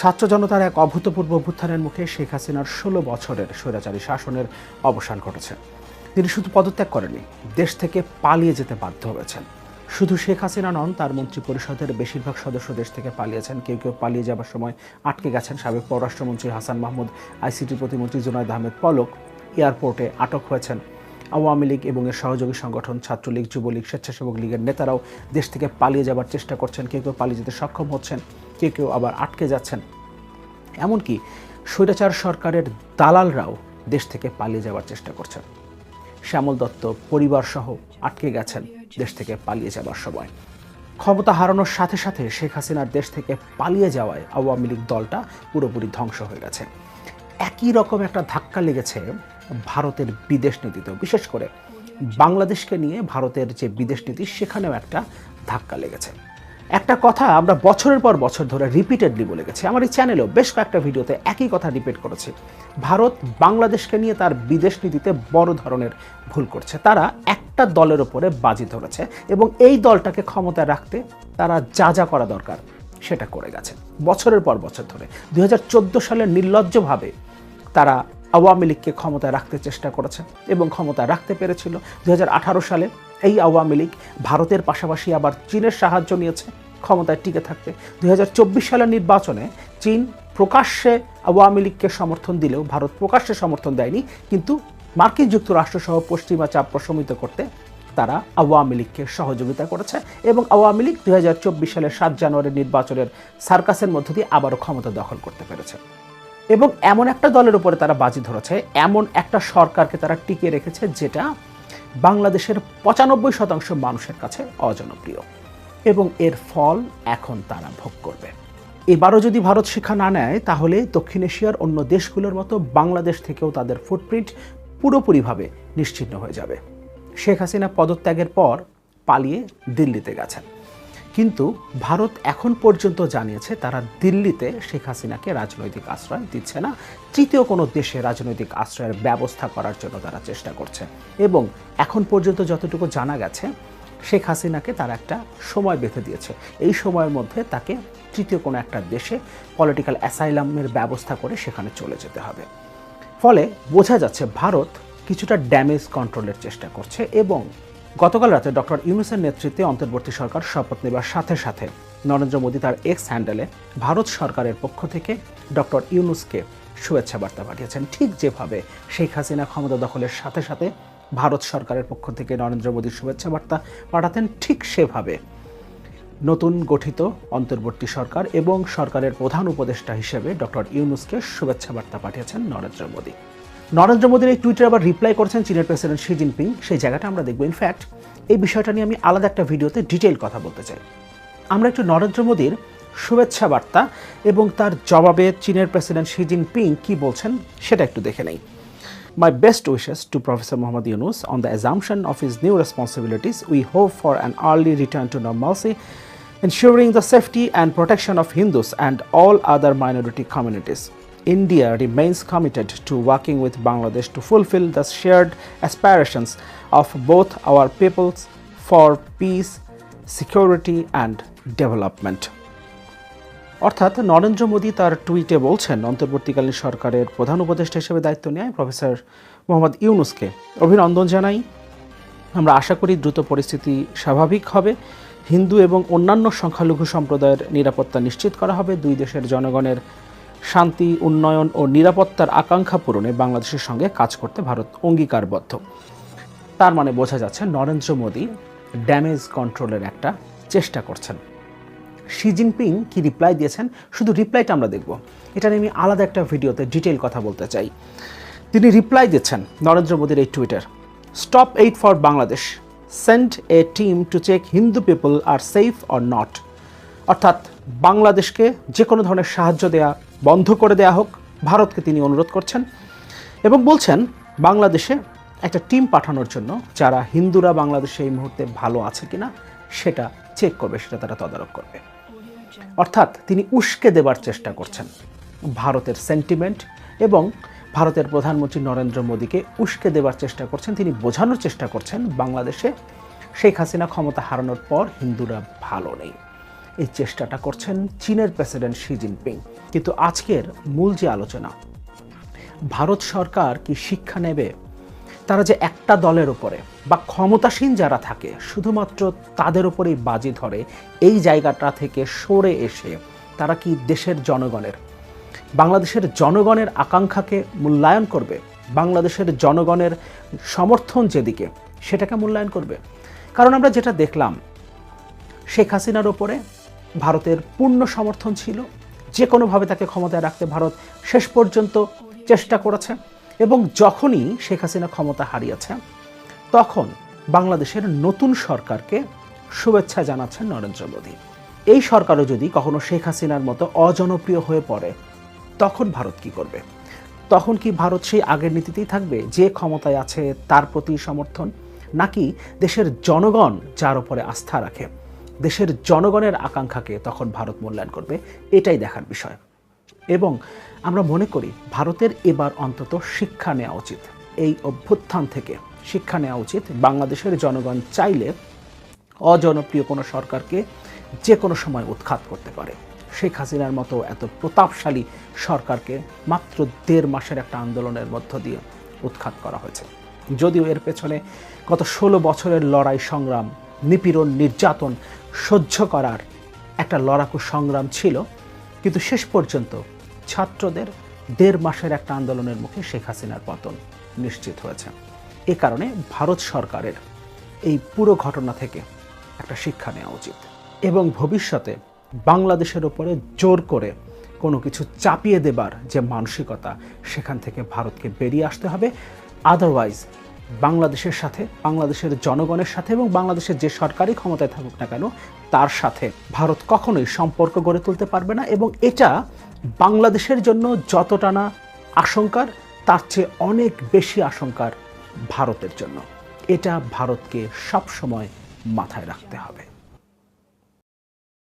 ছাত্র জনতার এক অভূতপূর্ব অভ্যুত্থানের মুখে শেখ হাসিনার ষোলো বছরের স্বৈরাচারী শাসনের অবসান ঘটেছে। তিনি শুধু পদত্যাগ করেননি, দেশ থেকে পালিয়ে যেতে বাধ্য হয়েছেন। শুধু শেখ হাসিনা নন, তার মন্ত্রী পরিষদের বেশিরভাগ সদস্য দেশ থেকে পালিয়েছেন। কেউ কেউ পালিয়ে যাবার সময় আটকে গেছেন সাবেক পররাষ্ট্রমন্ত্রী হাসান মাহমুদ, আইসিটি প্রতিমন্ত্রী জুনায়দ আহমেদ পলক এয়ারপোর্টে আটক হয়েছেন। আওয়ামী লীগ এবং এর সহযোগী সংগঠন ছাত্রলীগ, যুবলীগ, স্বেচ্ছাসেবক লীগের নেতারাও দেশ থেকে পালিয়ে যাবার চেষ্টা করছেন। কেউ কেউ পালিয়ে যেতে সক্ষম হচ্ছেন, কেউ কেউ আবার আটকে যাচ্ছেন। এমনকি স্বৈরাচার সরকারের দালালরাও দেশ থেকে পালিয়ে যাওয়ার চেষ্টা করছেন। শ্যামল দত্ত, পরিবারসহ আটকে গেছেন। দেশ থেকে পালিয়ে যাবার সময়। ক্ষমতা হারানোর সাথে সাথে শেখ হাসিনার দেশ থেকে পালিয়ে যাওয়ায় আওয়ামী লীগ দলটা পুরোপুরি ধ্বংস হয়ে গেছে। একই রকম একটা ধাক্কা লেগেছে ভারতের বিদেশ নীতিতেও। বিশেষ করে বাংলাদেশকে নিয়ে ভারতের যে বিদেশ নীতি, সেখানেও একটা ধাক্কা লেগেছে। একটা কথা আমরা বছরের পর বছর ধরে রিপিটেডলি বলে গেছি। আমার এই চ্যানেলেও বেশ কয়েকটা ভিডিওতে একই কথা রিপিট করেছি। ভারত বাংলাদেশকে নিয়ে তার বিদেশ নীতিতে বড় ধরনের ভুল করছে। তারা একটা দলের ওপরে বাজি ধরেছে এবং এই দলটাকে ক্ষমতায় রাখতে তারা যা যা করা দরকার সেটা করে গেছে। বছরের পর বছর ধরে দু হাজার চোদ্দ সালে নির্লজ্জভাবে তারা আওয়ামী লীগকে ক্ষমতায় রাখতে চেষ্টা করেছে এবং ক্ষমতায় রাখতে পেরেছিল। দুই হাজার আঠারো সালে এই আওয়ামী লীগ ভারতের পাশাপাশি আবার চীনের সাহায্য নিয়েছে, ক্ষমতায় টিকে থাকতে। দুই হাজার চব্বিশ সালের নির্বাচনে চীন প্রকাশ্যে আওয়ামী লীগকে সমর্থন দিলেও ভারত প্রকাশ্যে সমর্থন দেয়নি, কিন্তু মার্কিন যুক্তরাষ্ট্র সহ পশ্চিমা চাপ প্রশমিত করতে তারা আওয়ামী লীগকে সহযোগিতা করেছে এবং আওয়ামী লীগ দুই হাজার চব্বিশ সালের সাত জানুয়ারির নির্বাচনের সার্কাসের মধ্য দিয়ে আবারও ক্ষমতা দখল করতে পেরেছে। এবং এমন একটা দলের উপরে তারা বাজি ধরেছে, এমন একটা সরকারকে তারা টিকিয়ে রেখেছে, যেটা বাংলাদেশের পঁচানব্বই শতাংশ মানুষের কাছে অজনপ্রিয়। এবং এর ফল এখন তারা ভোগ করবে। এবারও যদি ভারত শিক্ষা না নেয়, তাহলে দক্ষিণ এশিয়ার অন্য দেশগুলোর মতো বাংলাদেশ থেকেও তাদের ফুটপ্রিন্ট পুরোপুরিভাবে নিশ্চিহ্ন হয়ে যাবে। শেখ হাসিনা পদত্যাগের পর পালিয়ে দিল্লিতে গেছেন। কিন্তু ভারত এখন পর্যন্ত জানিয়েছে তারা দিল্লিতে শেখ হাসিনাকে রাজনৈতিক আশ্রয় দিচ্ছে না। তৃতীয় কোনো দেশে রাজনৈতিক আশ্রয়ের ব্যবস্থা করার জন্য তারা চেষ্টা করছে। এবং এখন পর্যন্ত যতটুকু জানা গেছে, শেখ হাসিনাকে তারা একটা সময় বেঁধে দিয়েছে। এই সময়ের মধ্যে তাকে তৃতীয় কোনো একটা দেশে পলিটিক্যাল অ্যাসাইলামের ব্যবস্থা করে সেখানে চলে যেতে হবে। ফলে বোঝা যাচ্ছে ভারত কিছুটা ড্যামেজ কন্ট্রোলের চেষ্টা করছে এবং গতকাল রাতে ডক্টর ইউনুসের নেতৃত্বে অন্তর্বর্তী সরকার শপথ নেবার সাথে সাথে নরেন্দ্র মোদী তার এক্স হ্যান্ডেলে ভারত সরকারের পক্ষ থেকে ডক্টর ইউনুসকে শুভেচ্ছা বার্তা পাঠিয়েছেন। ঠিক যেভাবে শেখ হাসিনা ক্ষমতা দখলের সাথে সাথে ভারত সরকারের পক্ষ থেকে নরেন্দ্র মোদীর শুভেচ্ছা বার্তা পাঠাতেন, ঠিক সেভাবে নতুন গঠিত অন্তর্বর্তী সরকার এবং সরকারের প্রধান উপদেষ্টা হিসেবে ডক্টর ইউনুসকে শুভেচ্ছা বার্তা পাঠিয়েছেন নরেন্দ্র মোদী। নরেন্দ্র মোদীর এই টুইটার আবার রিপ্লাই করেছেন চীনের প্রেসিডেন্ট শি জিনপিং সেই জায়গাটা আমরা দেখব ইনফ্যাক্ট এই বিষয়টা নিয়ে আমি আলাদা একটা ভিডিওতে ডিটেইল কথা বলতে চাই আমরা একটু নরেন্দ্র মোদীর শুভেচ্ছা বার্তা এবং তার জবাবে চীনের প্রেসিডেন্ট শি জিনপিং কি বলছেন সেটা একটু দেখে নেই My best wishes to Professor Muhammad Yunus on the assumption of his new responsibilities. We hope for an early return to normalcy, ensuring the safety and protection of Hindus and all other minority communities. India remains committed to working with Bangladesh to fulfill the shared aspirations of both our peoples for peace, security, and development. অর্থাৎ নরেন্দ্র মোদী তার টুইটে বলছেন অন্তর্বর্তীকালীন সরকারের প্রধান উপদেষ্টা হিসেবে দায়িত্ব নেয় প্রফেসর মোহাম্মদ ইউনুসকে। অভিনন্দন জানাই। আমরা আশা করি দ্রুত পরিস্থিতি স্বাভাবিক হবে। হিন্দু এবং অন্যান্য সংখ্যালঘু সম্প্রদায়ের নিরাপত্তা নিশ্চিত করা হবে। দুই দেশের জনগণের শান্তি, উন্নয়ন ও নিরাপত্তার আকাঙ্ক্ষা পূরণে বাংলাদেশের সঙ্গে কাজ করতে ভারত অঙ্গীকারবদ্ধ। তার মানে বোঝা যাচ্ছে নরেন্দ্র মোদী ড্যামেজ কন্ট্রোলের একটা চেষ্টা করছেন। শি জিনপিং কি রিপ্লাই দিয়েছেন? শুধু রিপ্লাইটা আমরা দেখব। এটা নিয়ে আমি আলাদা একটা ভিডিওতে ডিটেল কথা বলতে চাই। তিনি রিপ্লাই দিচ্ছেন নরেন্দ্র মোদীর এই twitter stop hate for Bangladesh send a team to check Hindu people are safe or not অর্থাৎ বাংলাদেশকে যে কোনো ধরনের সাহায্য দেয়া বন্ধ করে দেয়া হোক, ভারতকে তিনি অনুরোধ করছেন এবং বলছেন, বাংলাদেশে একটা টিম পাঠানোর জন্য যারা হিন্দুরা বাংলাদেশে এই মুহূর্তে ভালো আছে কিনা, সেটা চেক করবে, সেটা তারা তদারক করবে। অর্থাৎ তিনি উস্কে দেবার চেষ্টা করছেন। ভারতের সেন্টিমেন্ট এবং ভারতের প্রধানমন্ত্রী নরেন্দ্র মোদীকে উস্কে দেবার চেষ্টা করছেন, তিনি বোঝানোর চেষ্টা করছেন, বাংলাদেশে শেখ হাসিনা ক্ষমতা হারানোর পর হিন্দুরা ভালো নেই। এই চেষ্টাটা করছেন চীনের প্রেসিডেন্ট শি জিনপিং। কিন্তু আজকের মূল যে আলোচনা, ভারত সরকার কি শিক্ষা নেবে? তারা যে একটা দলের উপরে বা ক্ষমতাসীন যারা থাকে, শুধুমাত্র তাদের উপরেই বাজি ধরে এই জায়গাটা থেকে সরে এসে তারা কি দেশের জনগণের, বাংলাদেশের জনগণের আকাঙ্ক্ষাকে মূল্যায়ন করবে? বাংলাদেশের জনগণের সমর্থন যেদিকে, সেটাকে মূল্যায়ন করবে? কারণ আমরা যেটা দেখলাম, শেখ হাসিনার ওপরে ভারতের পূর্ণ সমর্থন ছিল। যে কোনোভাবে তাকে ক্ষমতায় রাখতে ভারত শেষ পর্যন্ত চেষ্টা করেছে এবং যখনই শেখ হাসিনা ক্ষমতা হারিয়েছে, তখন বাংলাদেশের নতুন সরকারকে শুভেচ্ছা জানাচ্ছেন নরেন্দ্র মোদী। এই সরকারও যদি কখনো শেখ হাসিনার মতো অজনপ্রিয় হয়ে পড়ে, তখন ভারত কি করবে? তখন কি ভারত সেই আগের নীতিতেই থাকবে, যে ক্ষমতায় আছে তার প্রতি সমর্থন? নাকি দেশের জনগণ যার উপরে আস্থা রাখে দেশের জনগণের আকাঙ্ক্ষাকে তখন ভারত মূল্যায়ন করবে, এটাই দেখার বিষয়। এবং আমরা মনে করি ভারতের এবার অন্তত শিক্ষা নেওয়া উচিত। এই অভ্যুত্থান থেকে শিক্ষা নেওয়া উচিত। বাংলাদেশের জনগণ চাইলে অজনপ্রিয় কোনো সরকারকে যে কোনো সময় উৎখাত করতে পারে। শেখ হাসিনার মতো এত প্রতাপশালী সরকারকে মাত্র দেড় মাসের একটা আন্দোলনের মধ্য দিয়ে উৎখাত করা হয়েছে। যদিও এর পেছনে গত ষোলো বছরের লড়াই সংগ্রাম নিপীড়ন, নির্যাতন সহ্য করার একটা লড়াকু সংগ্রাম ছিল। কিন্তু শেষ পর্যন্ত ছাত্রদের দেড় মাসের একটা আন্দোলনের মুখে শেখ হাসিনার পতন নিশ্চিত হয়েছে। এ কারণে ভারত সরকারের এই পুরো ঘটনা থেকে একটা শিক্ষা নেওয়া উচিত এবং ভবিষ্যতে বাংলাদেশের ওপরে জোর করে কোনো কিছু চাপিয়ে দেবার যে মানসিকতা, সেখান থেকে ভারতকে বেরিয়ে আসতে হবে। আদারওয়াইজ বাংলাদেশের সাথে, বাংলাদেশের জনগণের সাথে এবং বাংলাদেশের যে সরকারি ক্ষমতায় থাকুক না কেন, তার সাথে। ভারত কখনোই সম্পর্ক গড়ে তুলতে পারবে না এবং এটা বাংলাদেশের জন্য যতটা না আশঙ্কার, তার চেয়ে অনেক বেশি আশঙ্কার ভারতের জন্য। এটা ভারতকে সবসময় মাথায় রাখতে হবে।